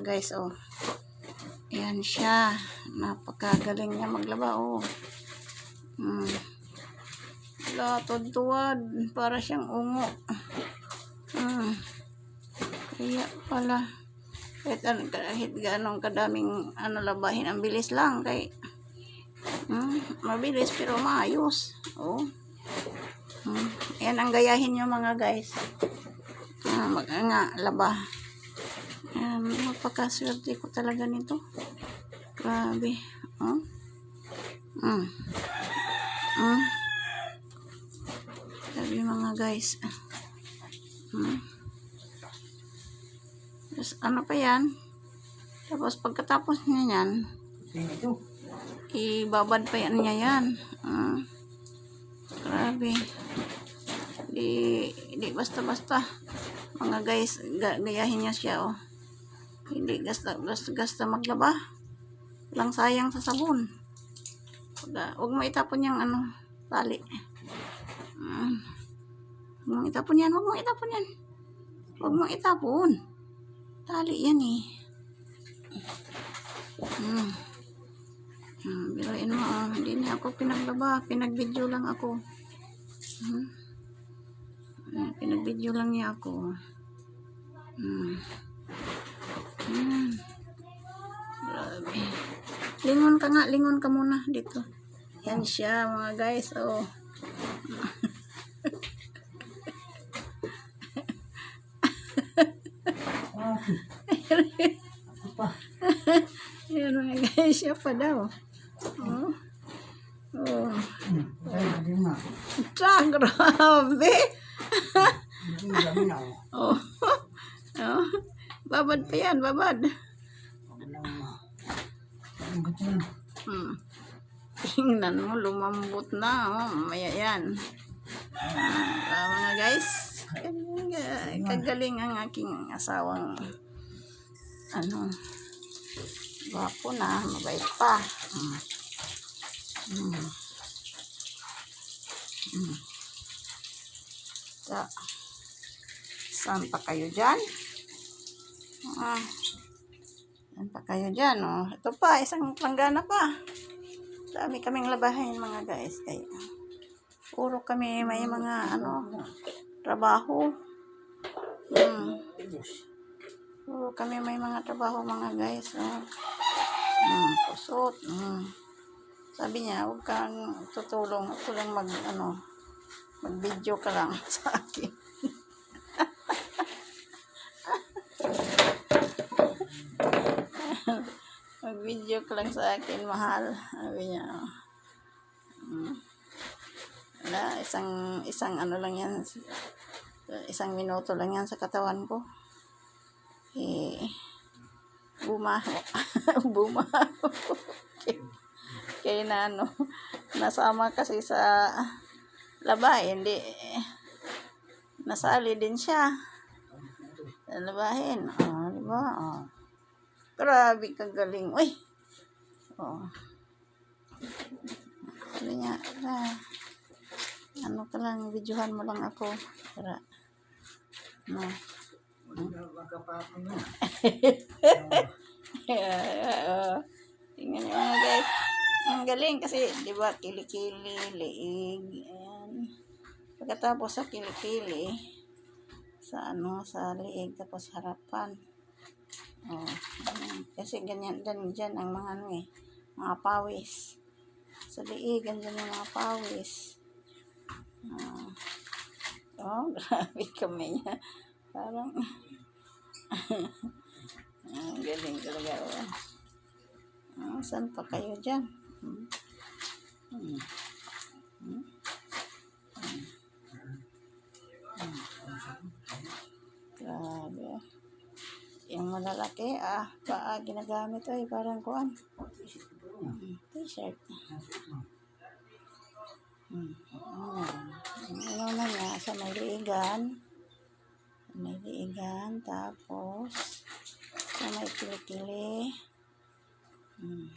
guys, oh. Yan siya. Napakagaling niya maglaba, oh. Hmm. Wala, tuwad Para siyang ungo. Hmm. Kaya pala. Kahit, an- kahit ganong kadaming ano labahin, ang bilis lang. Kay, hmm, mabilis pero maayos. Oh. Hmm. Yan ang gayahin nyo mga guys. Ah, mag nga, laba. Um, magpakaswerte ko talaga nito. Grabe. Oh. Mm. Mm. Grabe mga guys. Mm. Tapos, ano pa yan? Tapos pagkatapos niya yan, ibabad pa yan niya yan. Ah. grabe. Di, di basta-basta. Mga guys, ga, gayahin niya siya, oh. Hindi gasta, gasta, gasta maglaba. Lang sayang sa sabon. Huwag, huwag mo itapon yung ano, tali. Mm. Huwag mo itapon yan, huwag mo itapon yan. Huwag mo itapon. Tali yan eh. Mm. Hmm, biruin mo, ah. hindi na ako pinaglaba. Pinag-video lang ako. Hmm. Pinag-video lang niya ako. Hmm. Hmm. Lingon ka nga, lingon ka muna dito. Yan siya, mga guys. Oh. Ah, ako pa. Yan mga guys, siya pa daw. Oh. Oh. Grabe. Oh. oh. Babad pa yan, babad. Hmm. Tingnan mo, lumambot na. Oh, mamaya yan. Ah, mga guys, kagaling, kagaling ang aking asawang ano, gwapo na, mabait pa. Hmm. Hmm. Hmm. Sa, saan pa kayo dyan? Ah, saan pa kayo dyan? Oh. Ito pa, isang planggana pa. Dami kaming labahin mga guys. Kaya, puro kami may mga ano, trabaho. Hmm. Puro kami may mga trabaho mga guys. Oh. Hmm, pusot. Hmm. Sabi niya, huwag kang tutulong. Lang mag, ano, mag-video ka lang sa akin. Mag-video ka lang sa akin, mahal. Sabi niya. Hmm. Wala, isang, isang ano lang yan. Isang minuto lang yan sa katawan ko. Eh, bumaho. bumaho. Kaya- Kaya na ano, nasama kasi sa laba, eh, hindi. Nasali din siya. Sa labahin. Oh, di ba? Oh. Grabe kagaling. Uy! Oh. Sabi niya, ah, ano ka lang, videohan mo lang ako. Para, no. Tingnan niyo mga guys. Ang galing kasi, di ba, kilikili, liig, ayan. Pagkatapos sa kilikili, sa ano, sa liig, tapos harapan. Oh, ayan. Kasi ganyan din dyan ang mga ano eh, mga pawis. Sa liig, ganyan yung mga pawis. Ah. oh, grabe kami niya. Parang, ang galing talaga. Oh. Ah, saan pa kayo dyan? Hmm. Hmm. Hmm. Hmm. Grabe. Yung malalaki, ah, paa ginagamit ay parang kuan. Hmm, T-shirt. Hmm. Ayan. Ano na niya, sa may liigan. May liigan, tapos sa may kilikili. Hmm.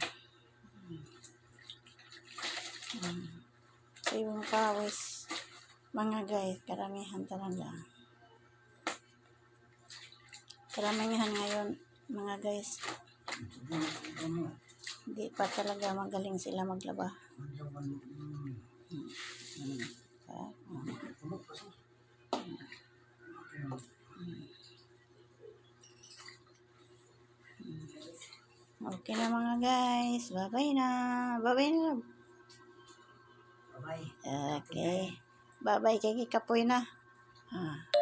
Hmm. Yung pawis. Mga guys, karamihan talaga. Karamihan ngayon, Mga guys, hindi pa talaga magaling sila maglaba. Okay na mga guys. Bye-bye na. Bye-bye na. Bye. Okay. Bye-bye kay Kapoy na. Ah.